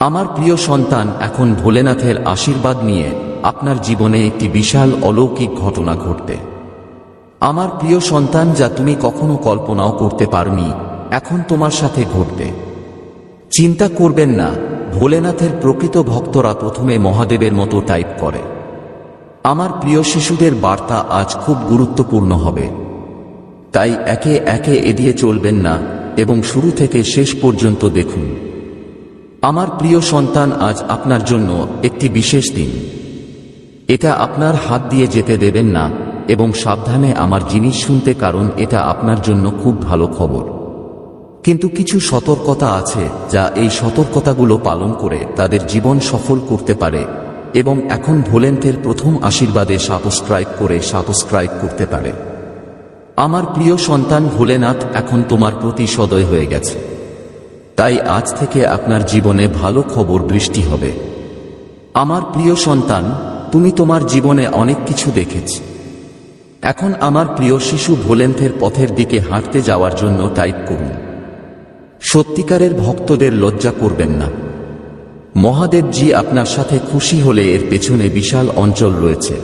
আমার প্রিয় সন্তান, এখন ভোলেনাথের আশীর্বাদ নিয়ে আপনার জীবনে একটি বিশাল অলৌকিক ঘটনা ঘটবে আমার প্রিয় সন্তান, যা তুমি কখনো কল্পনাও করতে পারনি, এখন তোমার সাথে ঘটবে। চিন্তা করবেন না, ভোলেনাথের প্রকৃত ভক্তরা প্রথমে মহাদেবের মতো টাইপ করে। আমার প্রিয় শিশুদের বার্তা আজ খুব গুরুত্বপূর্ণ হবে। তাই একে একে এড়িয়ে চলবেন না, এবং শুরু থেকে শেষ পর্যন্ত দেখুন। আমার প্রিয় সন্তান, আজ আপনার জন্য একটি বিশেষ দিন। এটা আপনার হাত দিয়ে যেতে দেবেন না এবং সাবধানে আমার জিনিস শুনতে, কারণ এটা আপনার জন্য খুব ভালো খবর। কিন্তু কিছু সতর্কতা আছে, যা এই সতর্কতাগুলো পালন করে তাদের জীবন সফল করতে পারে এবং এখন ভোলেন্টের প্রথম আশীর্বাদে সাবস্ক্রাইব করে সাবস্ক্রাইব করতে পারে। আমার প্রিয় সন্তান ভোলেনাথ, এখন তোমার প্রতি সদয় হয়ে গেছে। তাই আজ থেকে আপনার জীবনে ভালো খবর বৃষ্টি হবে। আমার প্রিয় সন্তান, তুমি তোমার জীবনে অনেক কিছু দেখেছ। এখন আমার প্রিয় শিশু ভোলেন্থের পথের দিকে হাঁটতে যাওয়ার জন্য টাইপ করুন। সত্যিকারের ভক্তদের লজ্জা করবেন না। মহাদেবজি আপনার সাথে খুশি হলে এর পেছনে বিশাল অঞ্চল রয়েছে।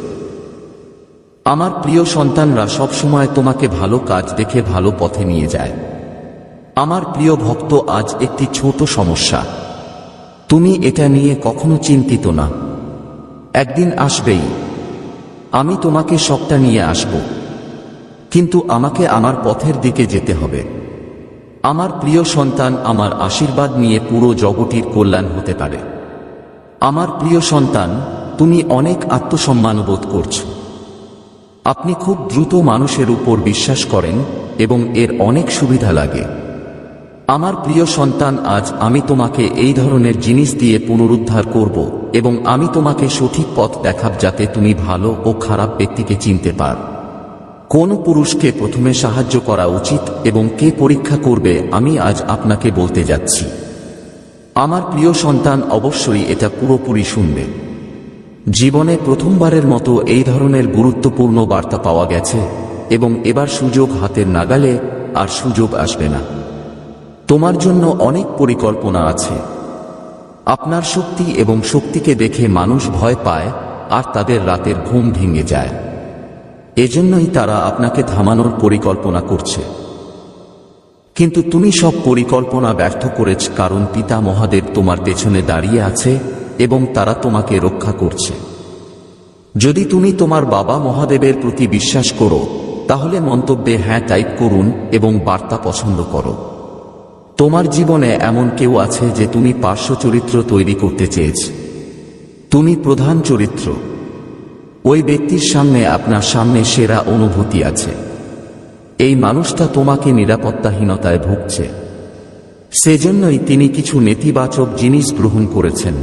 আমার প্রিয় সন্তানরা সবসময় তোমাকে ভালো কাজ দেখে ভালো পথে নিয়ে যায়। আমার প্রিয় ভক্ত, আজ একটি ছোট সমস্যা। তুমি এটা নিয়ে কখনো চিন্তিত না। একদিন আসবেই। আমি তোমাকে সবটা নিয়ে আসব। কিন্তু আমাকে আমার পথের দিকে যেতে হবে। আমার প্রিয় সন্তান আমার আশীর্বাদ নিয়ে পুরো জগটির কল্যাণ হতে পারে। আমার প্রিয় সন্তান, তুমি অনেক আত্মসম্মান বোধ করছ। আপনি খুব দ্রুত মানুষের উপর বিশ্বাস করেন এবং এর অনেক সুবিধা লাগে। আমার প্রিয় সন্তান, আজ আমি তোমাকে এই ধরনের জিনিস দিয়ে পুনরুদ্ধার করব এবং আমি তোমাকে সঠিক পথ দেখাব যাতে তুমি ভালো ও খারাপ ব্যক্তিকে চিনতে পার। কোন পুরুষকে প্রথমে সাহায্য করা উচিত এবং কে পরীক্ষা করবে, আমি আজ আপনাকে বলতে যাচ্ছি। আমার প্রিয় সন্তান, অবশ্যই এটা পুরোপুরি শুনবে। জীবনে প্রথমবারের মতো এই ধরনের গুরুত্বপূর্ণ বার্তা পাওয়া গেছে এবং এবার সুযোগ হাতের নাগালে আর সুযোগ আসবে না। তোমার জন্য অনেক পরিকল্পনা আছে। আপনার শক্তি এবং শক্তিকে দেখে মানুষ ভয় পায়, আর তাদের রাতের ঘুম ভেঙে যায়। এজন্যই তারা আপনাকে থামানোর পরিকল্পনা করছে। কিন্তু তুমি সব পরিকল্পনা ব্যর্থ করেছ কারণ পিতা মহাদেব তোমার পেছনে দাঁড়িয়ে আছে এবং তারা তোমাকে রক্ষা করছে। যদি তুমি তোমার বাবা মহাদেবের প্রতি বিশ্বাস করো, তাহলে মন্তব্যে হ্যাঁ টাইপ করুন এবং বার্তা পছন্দ করো। তোমার জীবনে এমন কেউ আছে যে তুমি পার্শ্ব চরিত্র তৈরি করতে চেয়েছ। তুমি প্রধান চরিত্র। ওই ব্যক্তির সামনে আপনার সামনে সেরা অনুভূতি আছে। এই মানুষটা তোমাকে নিরাপত্তাহীনতায় ভুগছে। সেজন্যই তিনি কিছু নেতিবাচক জিনিস গ্রহণ করেছেন।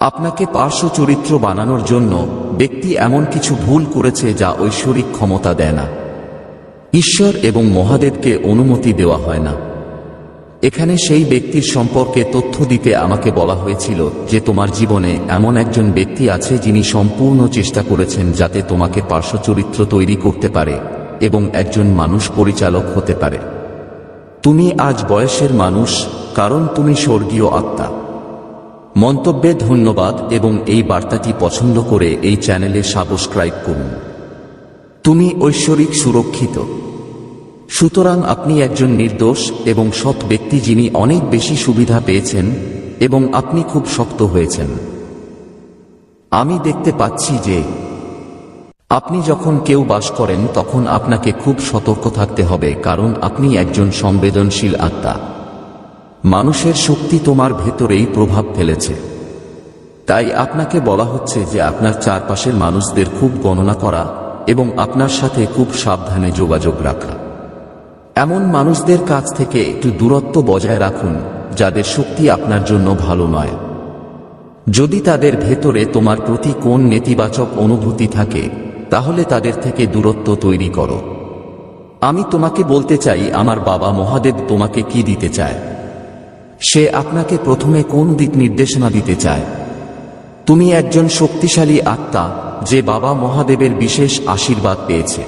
আপনাকে পার্শ্ব চরিত্র বানানোর জন্য ব্যক্তি এমন কিছু ভুল করেছে যা ঐশ্বরিক ক্ষমতা দেয় না। ঈশ্বর এবং মহাদেবকে অনুমতি দেওয়া হয় না। এখানে সেই ব্যক্তির সম্পর্কে তথ্য দিতে আমাকে বলা হয়েছিল যে তোমার জীবনে এমন একজন ব্যক্তি আছে যিনি সম্পূর্ণ চেষ্টা করেছেন যাতে তোমাকে পার্শ্ব চরিত্র তৈরি করতে পারে এবং একজন মানুষ পরিচালক হতে পারে। তুমি আজ বয়সের মানুষ, কারণ তুমি স্বর্গীয় আত্মা। মন্তব্যে ধন্যবাদ এবং এই বার্তাটি পছন্দ করে এই চ্যানেলে সাবস্ক্রাইব করুন। তুমি ঐশ্বরিক সুরক্ষিত। সুতরাং আপনি একজন নির্দোষ এবং সৎ ব্যক্তি যিনি অনেক বেশি সুবিধা পেয়েছেন এবং আপনি খুব শক্ত হয়েছেন। আমি দেখতে পাচ্ছি যে আপনি যখন কেউ বাস করেন তখন আপনাকে খুব সতর্ক থাকতে হবে কারণ আপনি একজন সংবেদনশীল আত্মা। মানুষের শক্তি তোমার ভেতরেই প্রভাব ফেলেছে। তাই আপনাকে বলা হচ্ছে যে আপনার চারপাশের মানুষদের খুব গণনা করা এবং আপনার সাথে খুব সাবধানে যোগাযোগ রাখা। এমন মানুষদের কাছ থেকে একটু দূরত্ব বজায় রাখুন, যাদের শক্তি আপনার জন্য ভালো নয়। যদি তাদের ভেতরে তোমার প্রতি কোন নেতিবাচক অনুভূতি থাকে, তাহলে তাদের থেকে দূরত্ব তৈরি করো। আমি তোমাকে বলতে চাই, আমার বাবা মহাদেব তোমাকে কি দিতে চায়? সে আপনাকে প্রথমে কোন দিক নির্দেশনা দিতে চায়? তুমি একজন শক্তিশালী আত্মা, যে বাবা মহাদেবের বিশেষ আশীর্বাদ পেয়েছে।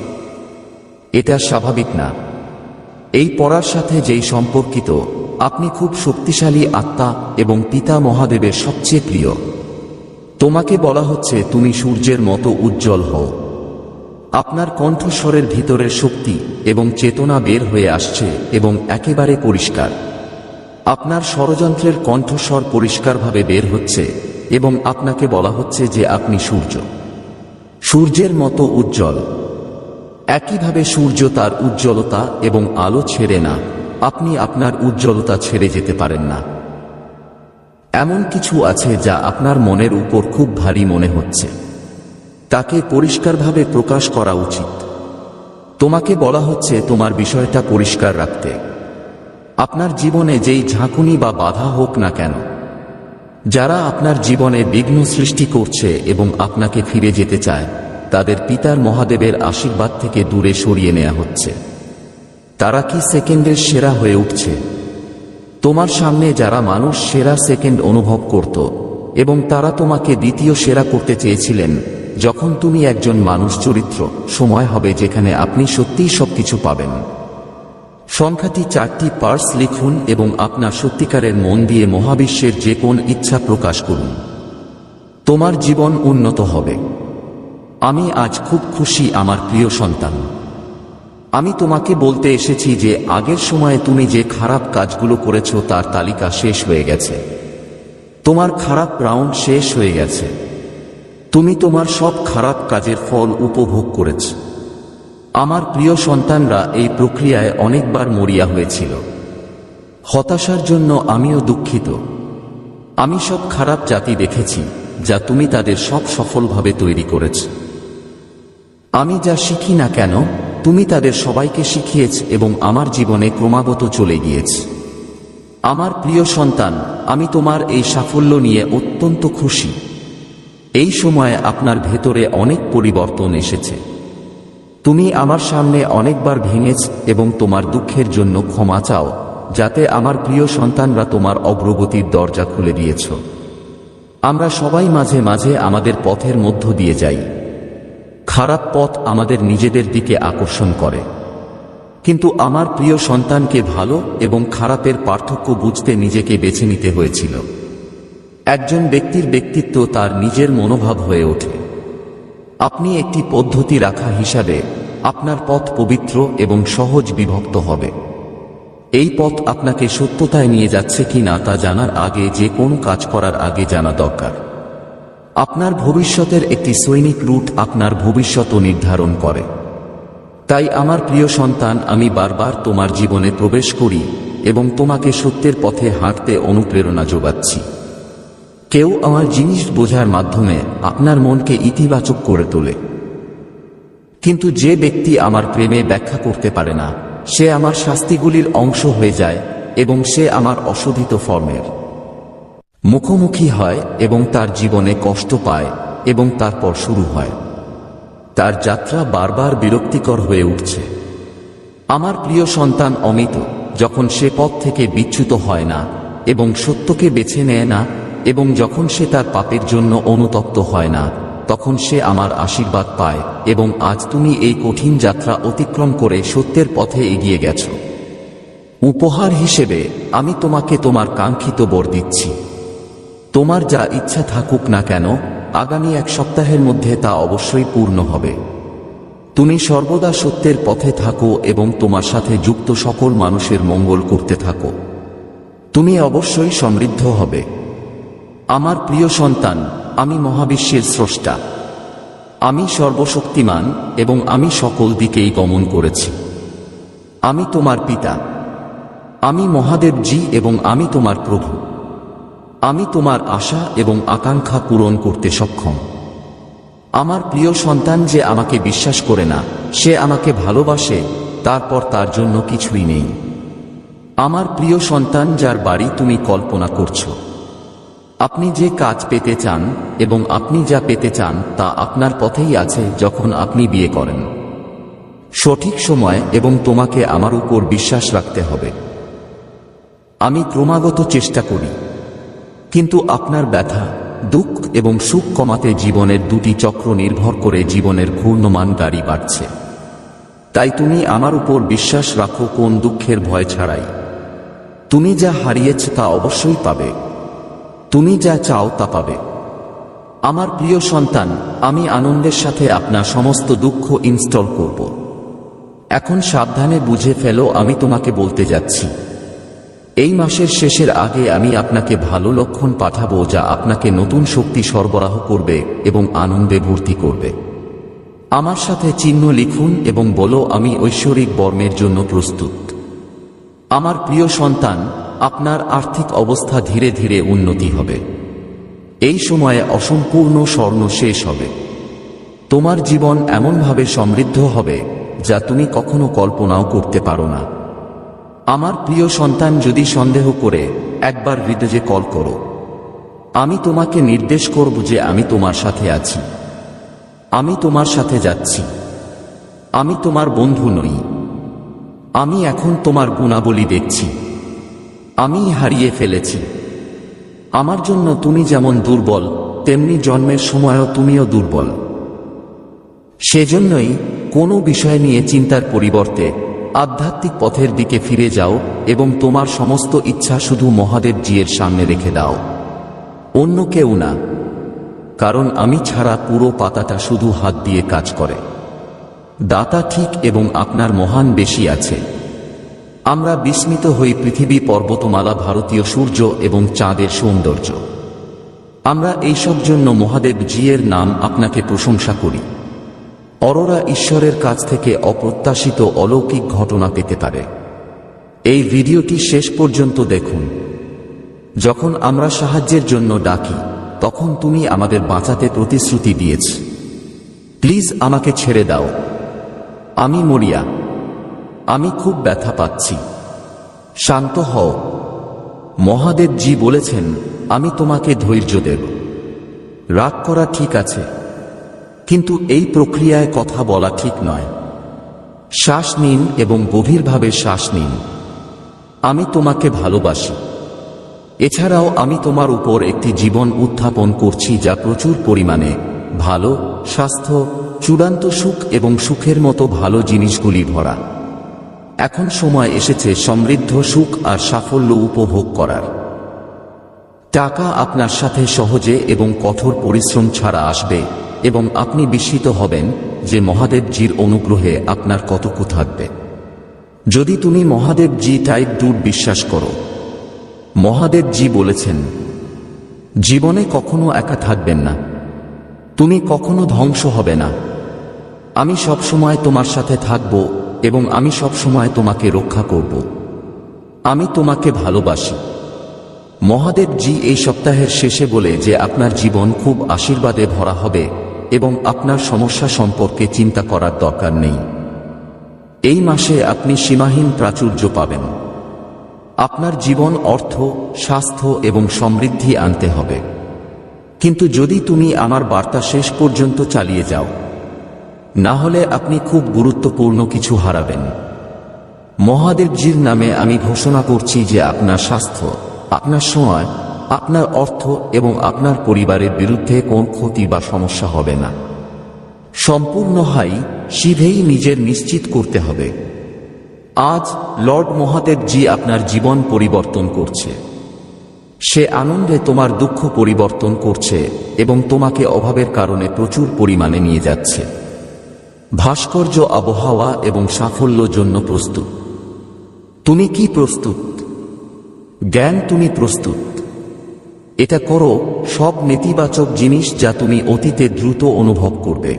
এটা স্বাভাবিক না। এই পড়ার সাথে যেই সম্পর্কিত, আপনি খুব শক্তিশালী আত্মা এবং পিতা মহাদেবের সবচেয়ে প্রিয়। তোমাকে বলা হচ্ছে তুমি সূর্যের মতো উজ্জ্বল হও। আপনার কণ্ঠস্বরের ভিতরের শক্তি এবং চেতনা বের হয়ে আসছে এবং একেবারে পরিষ্কার। আপনার ষড়যন্ত্রের কণ্ঠস্বর পরিষ্কারভাবে বের হচ্ছে এবং আপনাকে বলা হচ্ছে যে আপনি সূর্য। সূর্যের মতো উজ্জ্বল। একইভাবে সূর্য তার উজ্জ্বলতা এবং আলো ছেড়ে না। আপনি আপনার উজ্জ্বলতা ছেড়ে যেতে পারেন না। এমন কিছু আছে যা আপনার মনের উপর খুব ভারী মনে হচ্ছে। তাকে পরিষ্কারভাবে প্রকাশ করা উচিত। তোমাকে বলা হচ্ছে তোমার বিষয়টা পরিষ্কার রাখতে। আপনার জীবনে যেই ঝাঁকুনি বা বাধা হোক না কেন, যারা আপনার জীবনে বিঘ্ন সৃষ্টি করছে এবং আপনাকে ফিরে যেতে চায় তাদের পিতার মহাদেবের আশীর্বাদ থেকে দূরে সরিয়ে নেওয়া হচ্ছে। তারা কি সেকেন্ডের সেরা হয়ে উঠছে? তোমার সামনে যারা মানুষ সেরা সেকেন্ড অনুভব করত, এবং তারা তোমাকে দ্বিতীয় সেরা করতে চেয়েছিলেন, যখন তুমি একজন মানুষ চরিত্র, সময় হবে যেখানে আপনি সত্যিই সবকিছু পাবেন। সংখ্যাটি চারটি পার্স লিখুন এবং আপনার সত্যিকারের মন দিয়ে মহাবিশ্বের যে কোন ইচ্ছা প্রকাশ করুন। তোমার জীবন উন্নত হবে। আমি আজ খুব খুশি আমার প্রিয় সন্তান। আমি তোমাকে বলতে এসেছি যে আগের সময়ে তুমি যে খারাপ কাজগুলো করেছ তার তালিকা শেষ হয়ে গেছে। তোমার খারাপ রাউন্ড শেষ হয়ে গেছে। তুমি তোমার সব খারাপ কাজের ফল উপভোগ করেছ। আমার প্রিয় সন্তানরা এই প্রক্রিয়ায় অনেকবার মরিয়া হয়েছিল। হতাশার জন্য আমিও দুঃখিত। আমি সব খারাপ জাতি দেখেছি, যা তুমি তাদের সব সফলভাবে তৈরি করেছ। আমি যা শিখি না কেন, তুমি তাদের সবাইকে শিখিয়েছ এবং আমার জীবনে ক্রমাগত চলে গিয়েছ। আমার প্রিয় সন্তান, আমি তোমার এই সাফল্য নিয়ে অত্যন্ত খুশি। এই সময়ে আপনার ভেতরে অনেক পরিবর্তন এসেছে। তুমি আমার সামনে অনেকবার ভেঙেছ এবং তোমার দুঃখের জন্য ক্ষমা চাও, যাতে আমার প্রিয় সন্তানরা তোমার অগ্রগতির দরজা খুলে দিয়েছ। আমরা সবাই মাঝে মাঝে আমাদের পথের মধ্য দিয়ে যাই। খারাপ পথ আমাদের নিজেদের দিকে আকর্ষণ করে। কিন্তু আমার প্রিয় সন্তানকে ভালো এবং খারাপের পার্থক্য বুঝতে নিজেকে বেছে নিতে হয়েছিল। একজন ব্যক্তির ব্যক্তিত্ব তার নিজের মনোভাব হয়ে ওঠে। আপনি একটি পদ্ধতি রাখা হিসাবে আপনার পথ পবিত্র এবং সহজ বিভক্ত হবে। এই পথ আপনাকে সত্যতায় নিয়ে যাচ্ছে কি না তা জানার আগে যে কোনো কাজ করার আগে জানা দরকার। আপনার ভবিষ্যতের একটি সৈনিক রুট আপনার ভবিষ্যৎ নির্ধারণ করে। তাই আমার প্রিয় সন্তান, আমি বারবার তোমার জীবনে প্রবেশ করি এবং তোমাকে সত্যের পথে হাঁটতে অনুপ্রেরণা যোগাচ্ছি। কেউ আমার জিনিস বোঝার মাধ্যমে আপনার মনকে ইতিবাচক করে তোলে। কিন্তু যে ব্যক্তি আমার প্রেমে ব্যাখ্যা করতে পারে না, সে আমার শাস্তিগুলির অংশ হয়ে যায় এবং সে আমার অশোধিত ফর্মের। মুখোমুখি হয় এবং তার জীবনে কষ্ট পায় এবং তারপর শুরু হয়। তার যাত্রা বারবার বিরক্তিকর হয়ে উঠছে। আমার প্রিয় সন্তান অমিত, যখন সে পথ থেকে বিচ্যুত হয় না এবং সত্যকে বেছে নেয় না এবং যখন সে তার পাপের জন্য অনুতপ্ত হয় না, তখন সে আমার আশীর্বাদ পায় এবং আজ তুমি এই কঠিন যাত্রা অতিক্রম করে সত্যের পথে এগিয়ে গেছ। উপহার হিসেবে আমি তোমাকে তোমার কাঙ্ক্ষিত বর দিচ্ছি। তোমার যা ইচ্ছা থাকুক না কেন, আগামী এক সপ্তাহের মধ্যে তা অবশ্যই পূর্ণ হবে। তুমি সর্বদা সত্যের পথে থাকো এবং তোমার সাথে যুক্ত সকল মানুষের মঙ্গল করতে থাকো। তুমি অবশ্যই সমৃদ্ধ হবে। আমার প্রিয় সন্তান, আমি মহাবিশ্বের স্রষ্টা। আমি সর্বশক্তিমান এবং আমি সকল দিকেই গমন করেছি। আমি তোমার পিতা। আমি মহাদেবজি এবং আমি তোমার প্রভু। আমি তোমার আশা এবং আকাঙ্ক্ষা পূরণ করতে সক্ষম। আমার প্রিয় সন্তান যে আমাকে বিশ্বাস করে না, সে আমাকে ভালোবাসে, তারপর তার জন্য কিছুই নেই। আমার প্রিয় সন্তান যার বাড়ি তুমি কল্পনা করছ। আপনি যে কাজ পেতে চান এবং আপনি যা পেতে চান তা আপনার পথেই আছে যখন আপনি বিয়ে করেন। সঠিক সময় এবং তোমাকে আমার উপর বিশ্বাস রাখতে হবে। আমি ক্রমাগত চেষ্টা করি। কিন্তু আপনার ব্যথা, দুঃখ এবং সুখ কমাতে জীবনের দুটি চক্র নির্ভর করে জীবনের ঘূর্ণমান গাড়ি বাড়ছে। তাই তুমি আমার উপর বিশ্বাস রাখো কোন দুঃখের ভয় ছাড়াই। তুমি যা হারিয়েছ তা অবশ্যই পাবে। তুমি যা চাও তা পাবে। আমার প্রিয় সন্তান, আমি আনন্দের সাথে আপনার সমস্ত দুঃখ ইনস্টল করব। এখন সাবধানে বুঝে ফেলো, আমি তোমাকে বলতে যাচ্ছি। এই মাসের শেষের আগে আমি আপনাকে ভালো লক্ষণ পাঠাবো যা আপনাকে নতুন শক্তি সরবরাহ করবে এবং আনন্দে ভর্তি করবে। আমার সাথে চিহ্ন লিখুন এবং বলো, আমি ঐশ্বরিক বর্মের জন্য প্রস্তুত। আমার প্রিয় সন্তান, আপনার আর্থিক অবস্থা ধীরে ধীরে উন্নতি হবে। এই সময়ে অসম্পূর্ণ স্বর্ণ শেষ হবে। তোমার জীবন এমনভাবে সমৃদ্ধ হবে যা তুমি কখনো কল্পনাও করতে পারো না। আমার প্রিয় সন্তান যদি সন্দেহ করে, একবার হৃদয়ে কল করো। আমি তোমাকে নির্দেশ করব যে আমি তোমার সাথে আছি। আমি তোমার সাথে যাচ্ছি। আমি তোমার বন্ধু নই। আমি এখন তোমার গুণাবলী দেখছি। আমি হারিয়ে ফেলেছি। আমার জন্য তুমি যেমন দুর্বল, তেমনি জন্মের সময়ও তুমিও দুর্বল। সেজন্যই কোনো বিষয় নিয়ে চিন্তার পরিবর্তে আধ্যাত্মিক পথের দিকে ফিরে যাও এবং তোমার সমস্ত ইচ্ছা শুধু মহাদেব জিয়ের সামনে রেখে দাও। অন্য কেউ না, কারণ আমি ছাড়া পুরো পাতাটা শুধু হাত দিয়ে কাজ করে। দাতা ঠিক এবং আপনার মহান বেশি আছে। আমরা বিস্মিত হই পৃথিবী পর্বতমালা, ভারতীয় সূর্য এবং চাঁদের সৌন্দর্য। আমরা এইসব জন্য মহাদেব জিয়ের নাম আপনাকে প্রশংসা করি। অরোরা ঈশ্বরের কাছ থেকে অপ্রত্যাশিত অলৌকিক ঘটনা পেতে পারে। এই ভিডিওটি শেষ পর্যন্ত দেখুন। যখন আমরা সাহায্যের জন্য ডাকি, তখন তুমি আমাদের বাঁচাতে প্রতিশ্রুতি দিয়েছ। প্লিজ আমাকে ছেড়ে দাও। আমি মরিয়া। আমি খুব ব্যথা পাচ্ছি। শান্ত হও। মহাদেবজি বলেছেন, আমি তোমাকে ধৈর্য দেব। রাগ করা ঠিক আছে। কিন্তু এই প্রক্রিয়ায় কথা বলা ঠিক নয়। শ্বাস নিন এবং গভীরভাবে শ্বাস নিন। আমি তোমাকে ভালোবাসি। এছাড়াও আমি তোমার উপর একটি জীবন উত্থাপন করছি যা প্রচুর পরিমাণে ভালো, স্বাস্থ্য, চূড়ান্ত সুখ এবং সুখের মতো ভালো জিনিসগুলি ভরা। এখন সময় এসেছে সমৃদ্ধ সুখ আর সাফল্য উপভোগ করার। টাকা আপনার সাথে সহজে এবং কঠোর পরিশ্রম ছাড়া আসবে। এবং আপনি বিস্মিত হবেন যে মহাদেবজির অনুগ্রহে আপনার কতকু থাকবে। যদি তুমি মহাদেবজি টাইপ দূর বিশ্বাস করো। মহাদেবজি বলেছেন, জীবনে কখনো একা থাকবেন না। তুমি কখনো ধ্বংস হবে না। আমি সবসময় তোমার সাথে থাকব এবং আমি সবসময় তোমাকে রক্ষা করব। আমি তোমাকে ভালোবাসি। মহাদেবজি এই সপ্তাহের শেষে বলে যে আপনার জীবন খুব আশীর্বাদে ভরা হবে। এবং আপনার সমস্যা সম্পর্কে চিন্তা করার দরকার নেই। এই মাসে আপনি সীমাহীন প্রাচুর্য পাবেন। আপনার জীবন অর্থ, স্বাস্থ্য এবং সমৃদ্ধি আনতে হবে। কিন্তু যদি তুমি আমার বার্তা শেষ পর্যন্ত চালিয়ে যাও, না হলে আপনি খুব গুরুত্বপূর্ণ কিছু হারাবেন। মহাদেবজির নামে আমি ঘোষণা করছি যে আপনার স্বাস্থ্য, আপনার সময় আপনার অর্থ এবং আপনার পরিবারের বিরুদ্ধে কোন ক্ষতি বা সমস্যা হবে না। সম্পূর্ণ হাই শিভেই নিজের নিশ্চিত করতে হবে। আজ লর্ড মহাদেব জি আপনার জীবন পরিবর্তন করছে। সে আনন্দে তোমার দুঃখ পরিবর্তন করছে এবং তোমাকে অভাবের কারণে প্রচুর পরিমাণে নিয়ে যাচ্ছে। ভাস্কর্য আবহাওয়া এবং সাফল্য জন্য প্রস্তুত। তুমি কি প্রস্তুত? জ্ঞান তুমি প্রস্তুত। এটা করো, সব নেতিবাচক জিনিস যা তুমি অতীতে দ্রুত অনুভব করবে।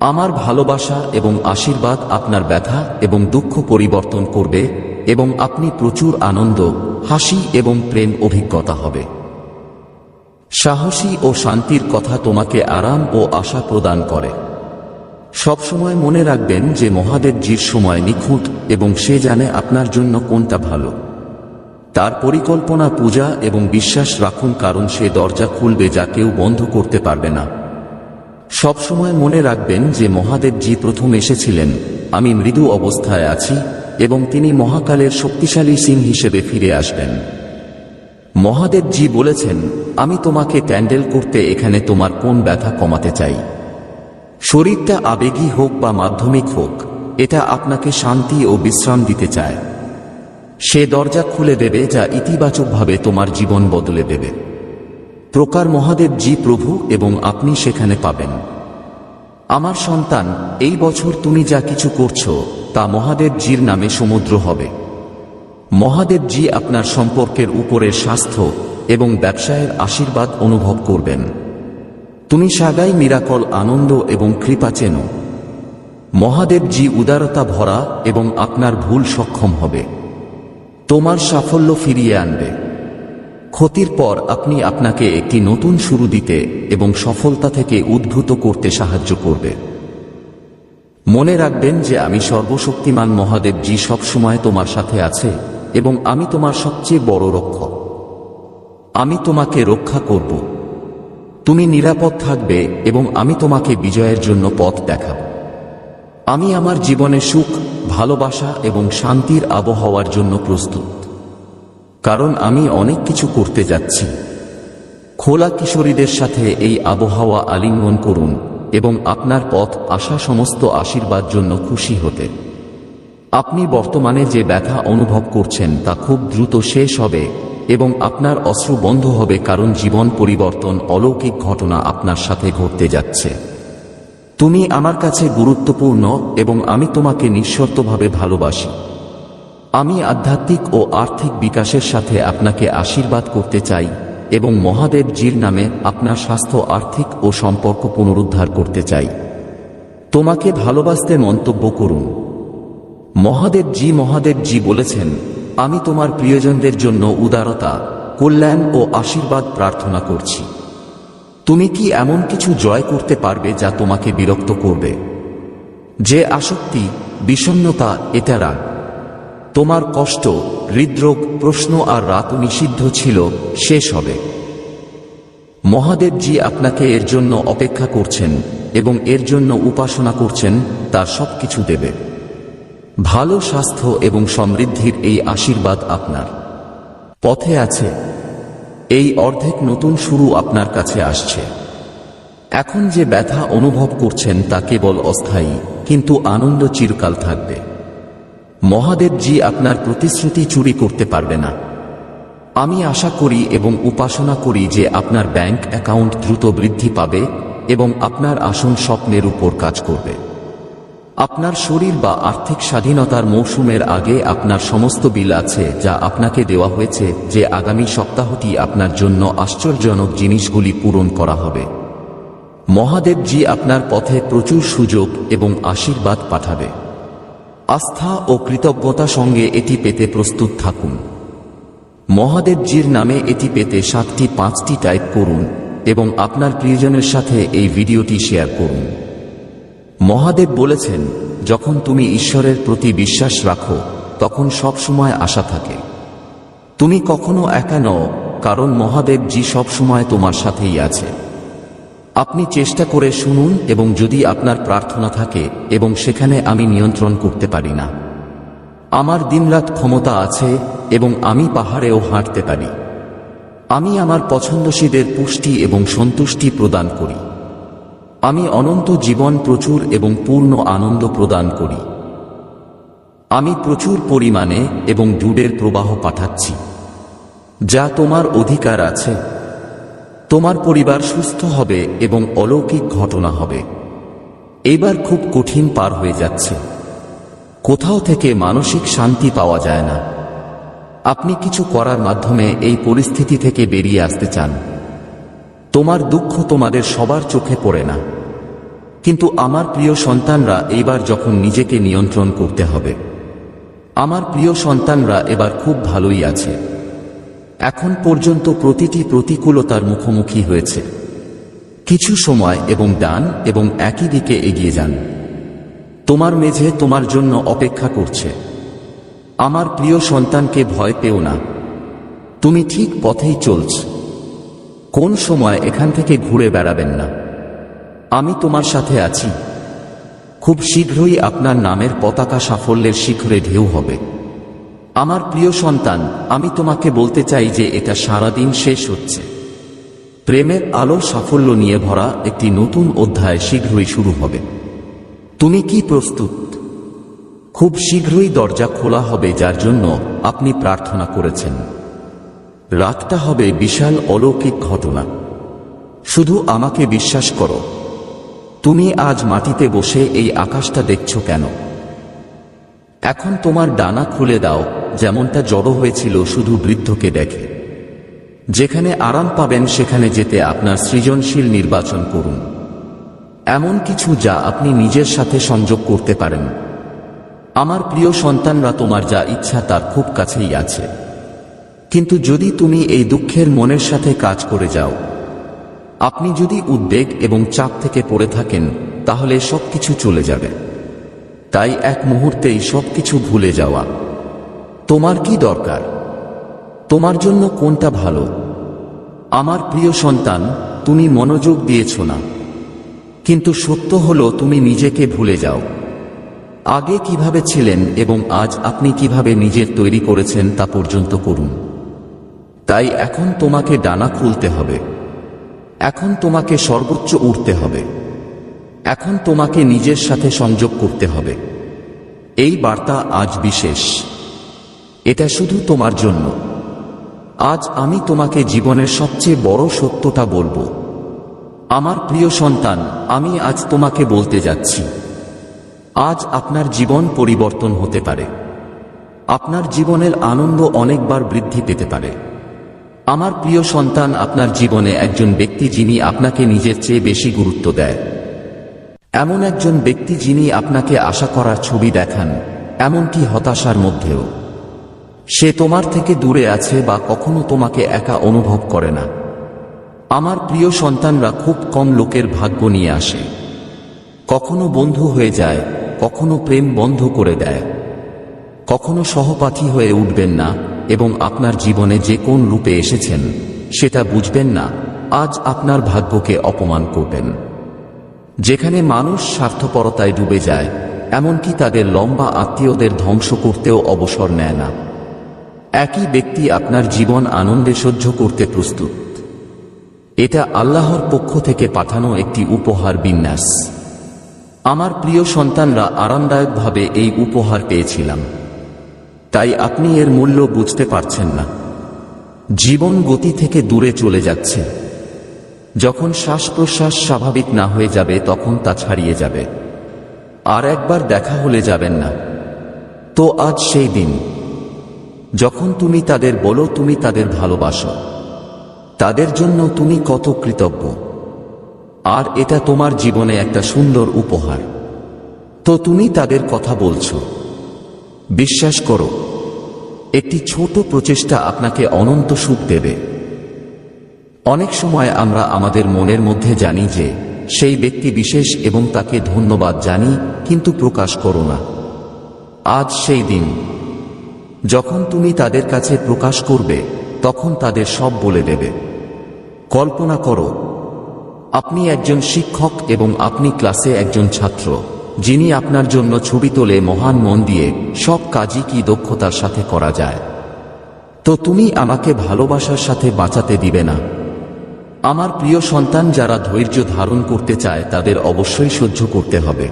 আমার ভালোবাসা এবং আশীর্বাদ আপনার ব্যথা এবং দুঃখ পরিবর্তন করবে এবং আপনি প্রচুর আনন্দ, হাসি এবং প্রেম অভিজ্ঞতা হবে। সাহসী ও শান্তির কথা তোমাকে আরাম ও আশা প্রদান করে। সবসময় মনে রাখবেন যে মহাদেবজির সময় নিখুঁত এবং সে জানে আপনার জন্য কোনটা ভালো। তার পরিকল্পনা পূজা এবং বিশ্বাস রাখুন কারণ সে দরজা খুলবে যা কেউ বন্ধ করতে পারবে না। সবসময় মনে রাখবেন যে মহাদেবজি প্রথম এসেছিলেন। আমি মৃদু অবস্থায় আছি এবং তিনি মহাকালের শক্তিশালী সিং হিসেবে ফিরে আসবেন। মহাদেবজি বলেছেন, আমি তোমাকে ক্যান্ডেল করতে এখানে তোমার কোন ব্যথা কমাতে চাই। শরীরটা আবেগী হোক বা মাধ্যমিক হোক, এটা আপনাকে শান্তি ও বিশ্রাম দিতে চায়। সে দরজা খুলে দেবে যা ইতিবাচকভাবে তোমার জীবন বদলে দেবে। প্রকার মহাদেব জি প্রভু এবং আপনি সেখানে পাবেন। আমার সন্তান, এই বছর তুমি যা কিছু করছ, তা মহাদেব জির নামে সমুদ্র হবে। মহাদেব জি আপনার সম্পর্কের উপরের স্বাস্থ্য এবং ব্যবসায়ের আশীর্বাদ অনুভব করবেন। তুমি সাগাই মিরাকল আনন্দ এবং কৃপা চেনো। মহাদেব জি উদারতা ভরা এবং আপনার ভুল সক্ষম হবে। তোমার সাফল্য ফিরিয়ে আনবে। ক্ষতির পর আপনি আপনাকে একটি নতুন শুরু দিতে এবং সফলতা থেকে উদ্ভূত করতে সাহায্য করবে। মনে রাখবেন যে আমি সর্বশক্তিমান মহাদেব জি সবসময় তোমার সাথে আছে এবং আমি তোমার সবচেয়ে বড় রক্ষক। আমি তোমাকে রক্ষা করব। তুমি নিরাপদ থাকবে এবং আমি তোমাকে বিজয়ের জন্য পথ দেখাব। আমি আমার জীবনে সুখ ভালোবাসা এবং শান্তির আবহাওয়ার জন্য প্রস্তুত। কারণ আমি অনেক কিছু করতে যাচ্ছি। খোলা কিশোরীদের সাথে এই আবহাওয়া আলিঙ্গন করুন এবং আপনার পথ আসা সমস্ত আশীর্বাদ জন্য খুশি হতে। আপনি বর্তমানে যে ব্যথা অনুভব করছেন তা খুব দ্রুত শেষ হবে এবং আপনার অশ্রু বন্ধ হবে কারণ জীবন পরিবর্তন অলৌকিক ঘটনা আপনার সাথে ঘটতে যাচ্ছে। তুমি আমার কাছে গুরুত্বপূর্ণ এবং আমি তোমাকে নিঃশর্তভাবে ভালোবাসি। আমি আধ্যাত্মিক ও আর্থিক বিকাশের সাথে আপনাকে আশীর্বাদ করতে চাই এবং মহাদেব জির নামে আপনার স্বাস্থ্য আর্থিক ও সম্পর্ক পুনরুদ্ধার করতে চাই। তোমাকে ভালোবাসতে মন্তব্য করুন। মহাদেব জি মহাদেব জি বলেছেন, আমি তোমার প্রিয়জনদের জন্য উদারতা, কল্যাণ ও আশীর্বাদ প্রার্থনা করছি। তুমি কি এমন কিছু জয় করতে পারবে যা তোমাকে বিরক্ত করবে? যে আসক্তি বিষণ্নতা এটা রাগ তোমার কষ্ট, হৃদরোগ, প্রশ্ন আর রাত নিষিদ্ধ ছিল, শেষ হবে। মহাদেবজি আপনাকে এর জন্য অপেক্ষা করছেন এবং এর জন্য উপাসনা করছেন, তার সব কিছু দেবে। ভালো স্বাস্থ্য এবং সমৃদ্ধির এই আশীর্বাদ আপনার। পথে আছে এই অর্ধেক নতুন শুরু আপনার কাছে আসছে। এখন যে ব্যথা অনুভব করছেন তা কেবল অস্থায়ী, কিন্তু আনন্দ চিরকাল থাকবে। মহাদেবজি আপনার প্রতিশ্রুতি চুরি করতে পারবে না। আমি আশা করি এবং উপাসনা করি যে আপনার ব্যাংক অ্যাকাউন্ট দ্রুত বৃদ্ধি পাবে এবং আপনার আসন স্বপ্নের উপর কাজ করবে। আপনার শরীর বা আর্থিক স্বাধীনতার মৌসুমের আগে আপনার সমস্ত বিল আছে যা আপনাকে দেওয়া হয়েছে যে আগামী সপ্তাহটি আপনার জন্য আশ্চর্যজনক জিনিসগুলি পূরণ করা হবে। মহাদেবজি আপনার পথে প্রচুর সুযোগ এবং আশীর্বাদ পাঠাবে। আস্থা ও কৃতজ্ঞতা সঙ্গে এটি পেতে প্রস্তুত থাকুন। মহাদেবজির নামে এটি পেতে সাতটি পাঁচটি টাইপ করুন এবং আপনার প্রিয়জনের সাথে এই ভিডিওটি শেয়ার করুন। মহাদেব বলেছেন, যখন তুমি ঈশ্বরের প্রতি বিশ্বাস রাখো, তখন সব সময় আশা থাকে। তুমি কখনো একা নও, কারণ মহাদেব জি সবসময় তোমার সাথেই আছে। আপনি চেষ্টা করে শুনুন এবং যদি আপনার প্রার্থনা থাকে, এবং সেখানে আমি নিয়ন্ত্রণ করতে পারি না। আমার দিনরাত ক্ষমতা আছে, এবং আমি পাহাড়েও হাঁটতে পারি। আমি আমার পছন্দসীদের পুষ্টি এবং সন্তুষ্টি প্রদান করি। আমি অনন্ত জীবন প্রচুর এবং পূর্ণ আনন্দ প্রদান করি। আমি প্রচুর পরিমাণে এবং দুধের প্রবাহ পাঠাচ্ছি। যা তোমার অধিকার আছে। তোমার পরিবার সুস্থ হবে এবং অলৌকিক ঘটনা হবে। এবার খুব কঠিন পার হয়ে যাচ্ছে। কোথাও থেকে মানসিক শান্তি পাওয়া যায় না। আপনি কিছু করার মাধ্যমে এই পরিস্থিতি থেকে বেরিয়ে আসতে চান। তোমার দুঃখ তোমাদের সবার চোখে পড়ে না। কিন্তু আমার প্রিয় সন্তানরা এইবার যখন নিজেকে নিয়ন্ত্রণ করতে হবে। আমার প্রিয় সন্তানরা এবার খুব ভালোই আছে। এখন পর্যন্ত প্রতিটি প্রতিকূলতার মুখোমুখি হয়েছে। কিছু সময় এবং ডান এবং একই দিকে এগিয়ে যান। তোমার মেঝে তোমার জন্য অপেক্ষা করছে। আমার প্রিয় সন্তানকে ভয় পেও না। তুমি ঠিক পথেই চলছ। কোন সময় এখান থেকে ঘুরে বেড়াবেন না। আমি তোমার সাথে আছি। খুব শীঘ্রই আপনার নামের পতাকা সাফল্যের শিখরে ঢেউ হবে। আমার প্রিয় সন্তান, আমি তোমাকে বলতে চাই যে এটা সারাদিন শেষ হচ্ছে। প্রেমের আলো সাফল্য নিয়ে ভরা একটি নতুন অধ্যায় শীঘ্রই শুরু হবে। তুমি কি প্রস্তুত? খুব শীঘ্রই দরজা খোলা হবে, যার জন্য আপনি প্রার্থনা করেছেন। রাতটা হবে বিশাল অলৌকিক ঘটনা। শুধু আমাকে বিশ্বাস করো। তুমি আজ মাটিতে বসে এই আকাশটা দেখছ কেন? এখন তোমার ডানা খুলে দাও, যেমনটা জড়ো হয়েছিল শুধু বৃদ্ধকে দেখে। যেখানে আরাম পাবেন সেখানে যেতে আপনার সৃজনশীল নির্বাচন করুন। এমন কিছু যা আপনি নিজের সাথে সংযোগ করতে পারেন। আমার প্রিয় সন্তানরা, তোমার যা ইচ্ছা তার খুব কাছেই আছে। কিন্তু যদি তুমি এই দুঃখের মনের সাথে কাজ করে যাও, আপনি যদি উদ্বেগ এবং চাপ থেকে পড়ে থাকেন, তাহলে সবকিছু চলে যাবে। তাই এক মুহূর্তেই সবকিছু ভুলে যাওয়া। তোমার কি দরকার? তোমার জন্য কোনটা ভালো? আমার প্রিয় সন্তান, তুমি মনোযোগ দিয়েছ না। কিন্তু সত্য হলো, তুমি নিজেকে ভুলে যাও। আগে কীভাবে ছিলেন এবং আজ আপনি কীভাবে নিজের তৈরি করেছেন তা পর্যন্ত করুন। তাই এখন তোমাকে ডানা খুলতে হবে। এখন তোমাকে সর্বোচ্চ উঠতে হবে। এখন তোমাকে নিজের সাথে সংযোগ করতে হবে। এই বার্তা আজ বিশেষ। এটা শুধু তোমার জন্য। আজ আমি তোমাকে জীবনের সবচেয়ে বড় সত্যটা বলব। আমার প্রিয় সন্তান, আমি আজ তোমাকে বলতে যাচ্ছি। আজ আপনার জীবন পরিবর্তন হতে পারে। আপনার জীবনের আনন্দ অনেকবার বৃদ্ধি পেতে পারে। আমার প্রিয় সন্তান, আপনার জীবনে একজন ব্যক্তি যিনি আপনাকে নিজের চেয়ে বেশি গুরুত্ব দেয়। এমন একজন ব্যক্তি যিনি আপনাকে আশা করার ছবি দেখান, এমনকি হতাশার মধ্যেও। সে তোমার থেকে দূরে আছে বা কখনো তোমাকে একা অনুভব করে না। আমার প্রিয় সন্তানরা খুব কম লোকের ভাগ্য নিয়ে আসে। কখনো বন্ধু হয়ে যায়, কখনো প্রেম বন্ধ করে দেয়। কখনো সহপাঠী হয়ে উঠবেন না এবং আপনার জীবনে যে কোন রূপে এসেছেন, সেটা বুঝবেন না, আজ আপনার ভাগ্যকে অপমান করবেন। যেখানে মানুষ স্বার্থপরতায় ডুবে যায়, এমনকি তাদের লম্বা আত্মীয়দের ধ্বংস করতেও অবসর নেয় না। একই ব্যক্তি আপনার জীবন আনন্দে সহ্য করতে প্রস্তুত। এটা আল্লাহর পক্ষ থেকে পাঠানো একটি উপহার বিন্যাস। আমার প্রিয় সন্তানরা আরামদায়কভাবে এই উপহার পেয়েছিলাম। তাই আপনি এর মূল্য বুঝতে পারছেন না। জীবন গতি থেকে দূরে চলে যাচ্ছে। যখন শ্বাস প্রশ্বাস স্বাভাবিক না হয়ে যাবে, তখন তা ছাড়িয়ে যাবে। আর একবার দেখা হলে যাবেন না। তো আজ সেই দিন। যখন তুমি তাদের বলো, তুমি তাদের ভালোবাসো। তাদের জন্য তুমি কত কৃতজ্ঞ। আর এটা তোমার জীবনে একটা সুন্দর উপহার। তো তুমি তাদের কথা বলছো। বিশ্বাস করো, একটি ছোট প্রচেষ্টা আপনাকে অনন্ত সুখ দেবে। অনেক সময় আমরা আমাদের মনের মধ্যে জানি যে, সেই ব্যক্তি বিশেষ এবং তাকে ধন্যবাদ জানি, কিন্তু প্রকাশ করো না। আজ সেই দিন। যখন তুমি তাদের কাছে প্রকাশ করবে, তখন তাদের সব বলে দেবে। কল্পনা করো, আপনি একজন শিক্ষক এবং আপনি ক্লাসে একজন ছাত্র। যিনি আপনার জন্য ছবি তোলে মহান মন দিয়ে সব কাজই কি দক্ষতার সাথে করা যায়। তো তুমি আমাকে ভালোবাসার সাথে বাঁচাতে দিবে না। আমার প্রিয় সন্তান যারা ধৈর্য ধারণ করতে চায় তাদের অবশ্যই সহ্য করতে হবে।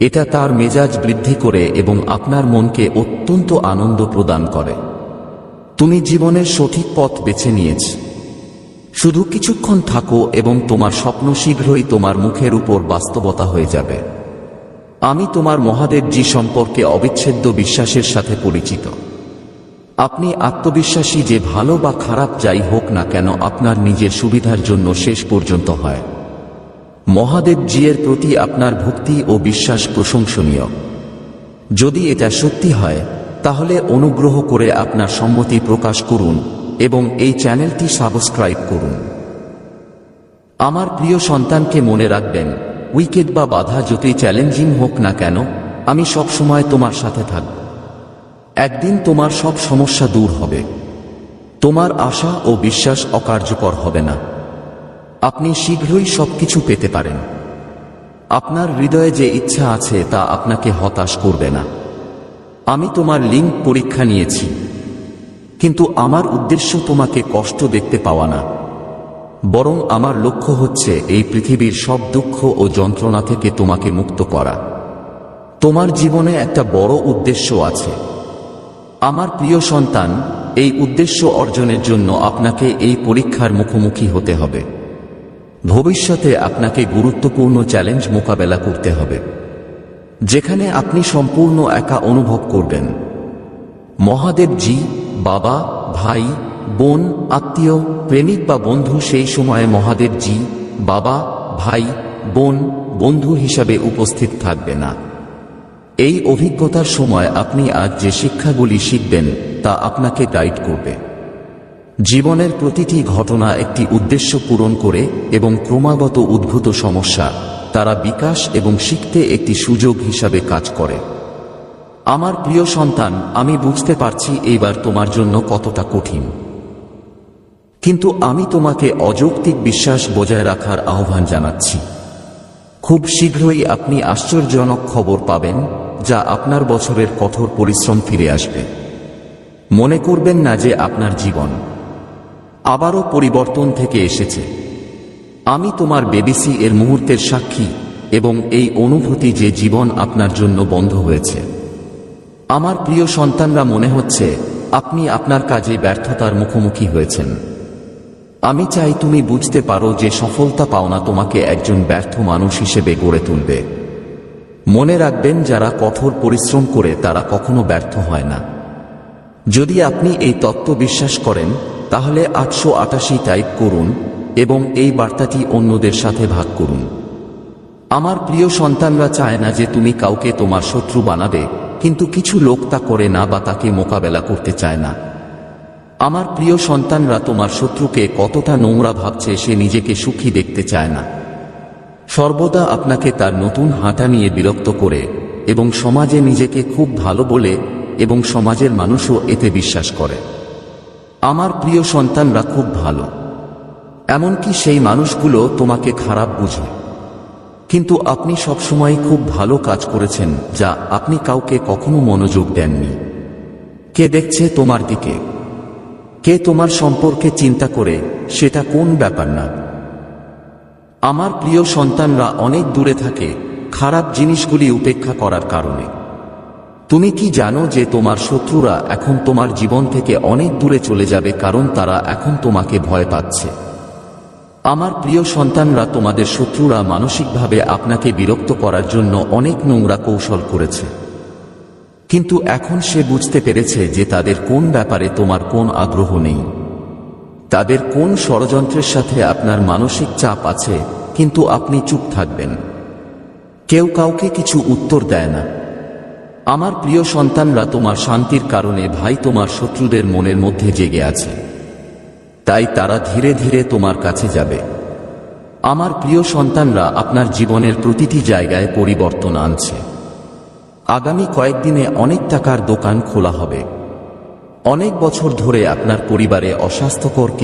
এটা তার মেজাজ বৃদ্ধি করে এবং আপনার মনকে অত্যন্ত আনন্দ প্রদান করে। তুমি জীবনের সঠিক পথ বেছে নিয়েছ। শুধু কিছুক্ষণ থাকো এবং তোমার স্বপ্ন শীঘ্রই তোমার মুখের উপর বাস্তবতা হয়ে যাবে। আমি তোমার মহাদেবজি সম্পর্কে অবিচ্ছেদ্য বিশ্বাসের সাথে পরিচিত। আপনি আত্মবিশ্বাসী যে ভালো বা খারাপ যাই হোক না কেন আপনার নিজের সুবিধার জন্য শেষ পর্যন্ত হয়। মহাদেব জিয়ের প্রতি আপনার ভক্তি ও বিশ্বাস প্রশংসনীয়। যদি এটা সত্যি হয়, তাহলে অনুগ্রহ করে আপনার সম্মতি প্রকাশ করুন এবং এই চ্যানেলটি সাবস্ক্রাইব করুন। আমার প্রিয় সন্তানকে মনে রাখবেন উইকেট বা বাধা যতই চ্যালেঞ্জিং হোক না কেন, আমি সবসময় তোমার সাথে থাকব। একদিন তোমার সব সমস্যা দূর হবে। তোমার আশা ও বিশ্বাস অকার্যকর হবে না। আপনি শীঘ্রই সবকিছু পেতে পারেন। আপনার হৃদয়ে যে ইচ্ছা আছে তা আপনাকে হতাশ করবে না। আমি তোমার লিঙ্ক পরীক্ষা নিয়েছি। কিন্তু আমার উদ্দেশ্য তোমাকে কষ্ট দেখতে পাওয়া না। বরং আমার লক্ষ্য হচ্ছে এই পৃথিবীর সব দুঃখ ও যন্ত্রণা থেকে তোমাকে মুক্ত করা। তোমার জীবনে একটা বড় উদ্দেশ্য আছে। আমার প্রিয় সন্তান, এই উদ্দেশ্য অর্জনের জন্য আপনাকে এই পরীক্ষার মুখোমুখি হতে হবে। ভবিষ্যতে আপনাকে গুরুত্বপূর্ণ চ্যালেঞ্জ মোকাবেলা করতে হবে। যেখানে আপনি সম্পূর্ণ একা অনুভব করবেন। মহাদেবজি, বাবা, ভাই বোন, আত্মীয়, প্রেমিক বা বন্ধু সেই সময়ে মহাদেবজি বাবা, ভাই, বোন, বন্ধু হিসাবে উপস্থিত থাকবে না। এই অভিজ্ঞতার সময় আপনি আজ যে শিক্ষাগুলি শিখবেন, তা আপনাকে গাইড করবে। জীবনের প্রতিটি ঘটনা একটি উদ্দেশ্য পূরণ করে এবং ক্রমাগত উদ্ভূত সমস্যা, তারা বিকাশ এবং শিখতে একটি সুযোগ হিসাবে কাজ করে। আমার প্রিয় সন্তান, আমি বুঝতে পারছি এইবার তোমার জন্য কতটা কঠিন। কিন্তু আমি তোমাকে অযৌক্তিক বিশ্বাস বজায় রাখার আহ্বান জানাচ্ছি। খুব শীঘ্রই আপনি আশ্চর্যজনক খবর পাবেন, যা আপনার বছরের কঠোর পরিশ্রম ফিরে আসবে। মনে করবেন না যে আপনার জীবন আবারও পরিবর্তন থেকে এসেছে। আমি তোমার বেবিসি এর মুহূর্তের সাক্ষী এবং এই অনুভূতি যে জীবন আপনার জন্য বন্ধ হয়েছে। আমার প্রিয় সন্তানরা মনে হচ্ছে, আপনি আপনার কাজে ব্যর্থতার মুখোমুখি হয়েছেন। আমি চাই তুমি বুঝতে পারো যে সফলতা পাওনা তোমাকে একজন ব্যর্থ মানুষ হিসেবে গড়ে তুলবে। মনে রাখবেন, যারা কঠোর পরিশ্রম করে, তারা কখনো ব্যর্থ হয় না। যদি আপনি এই তত্ত্ব বিশ্বাস করেন, তাহলে আটশো আটাশি টাইপ করুন এবং এই বার্তাটি অন্যদের সাথে ভাগ করুন। আমার প্রিয় সন্তানরা চায় না যে তুমি কাউকে তোমার শত্রু বানাবে, কিন্তু কিছু লোক তা করে না বা তাকে মোকাবেলা করতে চায় না। আমার প্রিয় সন্তানরা, তোমার শত্রুকে কতটা নোংরা ভাবছে সে নিজেকে সুখী দেখতে চায় না। সর্বদা আপনাকে তার নতুন হাঁটা নিয়ে বিরক্ত করে এবং সমাজে নিজেকে খুব ভালো বলে এবং সমাজের মানুষও এতে বিশ্বাস করে। আমার প্রিয় সন্তানরা খুব ভালো। এমনকি সেই মানুষগুলো তোমাকে খারাপ বুঝে। কিন্তু আপনি সবসময় খুব ভালো কাজ করেছেন, যা আপনি কাউকে কখনো মনোযোগ দেননি। কে দেখছে তোমার দিকে? কে তোমার সম্পর্কে চিন্তা করে, সেটা কোন ব্যাপার না। আমার প্রিয় সন্তানরা অনেক দূরে থাকে, খারাপ জিনিসগুলি উপেক্ষা করার কারণে। তুমি কি জানো যে তোমার শত্রুরা এখন তোমার জীবন থেকে অনেক দূরে চলে যাবে কারণ তারা এখন তোমাকে ভয় পাচ্ছে। আমার প্রিয় সন্তানরা তোমাদের শত্রুরা মানসিকভাবে আপনাকে বিরক্ত করার জন্য অনেক নোংরা কৌশল করেছে। কিন্তু এখন সে বুঝতে পেরেছে যে তাদের কোন ব্যাপারে তোমার কোন আগ্রহ নেই। তাদের কোন ষড়যন্ত্রের সাথে আপনার মানসিক চাপ আছে, কিন্তু আপনি চুপ থাকবেন। কেউ কাউকে কিছু উত্তর দেয় না। আমার প্রিয় সন্তানরা তোমার শান্তির কারণে ভাই তোমার শত্রুদের মনের মধ্যে জেগে আছে। তাই তারা ধীরে ধীরে তোমার কাছে যাবে। আমার প্রিয় সন্তানরা আপনার জীবনের প্রতিটি জায়গায় পরিবর্তন আনছে। আগামী কয়েকদিনে অনেক টাকার দোকান খোলা হবে। অনেক বছর ধরে আপনার পরিবারে অস্বাস্থ্যকর